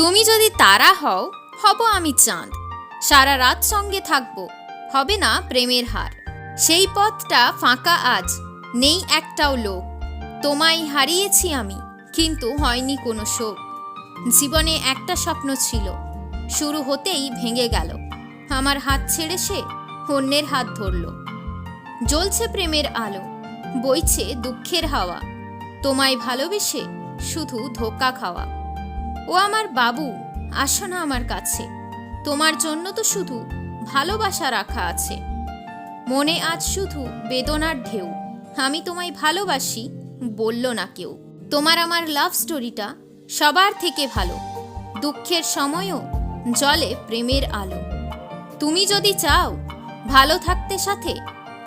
তুমি যদি তারা হও, হব আমি চাঁদ। সারা রাত সঙ্গে থাকব, হবে না প্রেমের হার। সেই পথটা ফাঁকা আজ, নেই একটাও লোক। তোমায় হারিয়েছি আমি, কিন্তু হয়নি কোনো শোক। জীবনে একটা স্বপ্ন ছিল, শুরু হতেই ভেঙে গেল। আমার হাত ছেড়ে সে অন্যের হাত ধরল। জ্বলছে প্রেমের আলো, বইছে দুঃখের হাওয়া। তোমায় ভালোবেসে শুধু ধোকা খাওয়া। ও আমার বাবু, আসো না আমার কাছে। তোমার জন্য তো শুধু ভালোবাসা রাখা আছে। মনে আজ শুধু বেদনার ঢেউ। আমি তোমায় ভালোবাসি, বলল না কেউ। তোমার আমার লাভ স্টোরিটা সবার থেকে ভালো। দুঃখের সময়ও জলে প্রেমের আলো। তুমি যদি চাও ভালো থাকতে সাথে,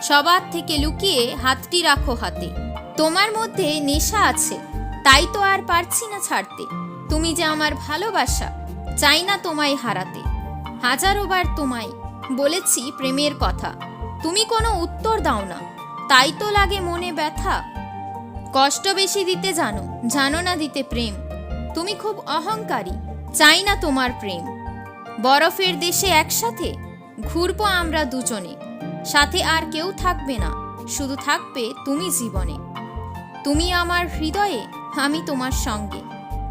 সবার থেকে লুকিয়ে হাতটি রাখো হাতে। তোমার মধ্যে নেশা আছে, তাই তো আর পারছি না ছাড়তে। তুমি যে আমার ভালোবাসা, চাই না তোমায় হারাতে। হাজারো বার তোমায় বলেছি প্রেমের কথা। তুমি কোনো উত্তর দাও না, তাই তো লাগে মনে ব্যথা। কষ্ট বেশি দিতে জানো জানো না দিতে প্রেম। তুমি খুব অহংকারী, চাই না তোমার প্রেম। বরফের দেশে একসাথে, ঘুরবো আমরা দুজনে। সাথে আর কেউ থাকবে না, শুধু থাকবে তুমি জীবনে। তুমি আমার হৃদয়ে, আমি তোমার সঙ্গে।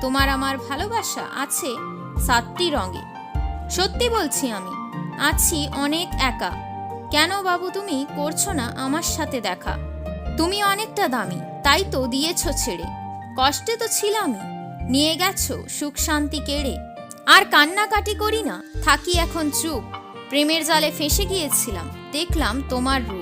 তোমার আমার ভালোবাসা আছে সাতটি রঙে। সত্যি বলছি আমি, আছি অনেক একা। কেন বাবু তুমি করছ না আমার সাথে দেখা? তুমি অনেকটা দামি, তাই তো দিয়েছ ছেড়ে। কষ্টে তো ছিলামই, নিয়ে গেছো সুখ শান্তি কেড়ে। আর কান্নাকাটি করি না, থাকি এখন চুপ। প্রেমের জালে ফেসে গিয়েছিলাম, দেখলাম তোমার রূপ।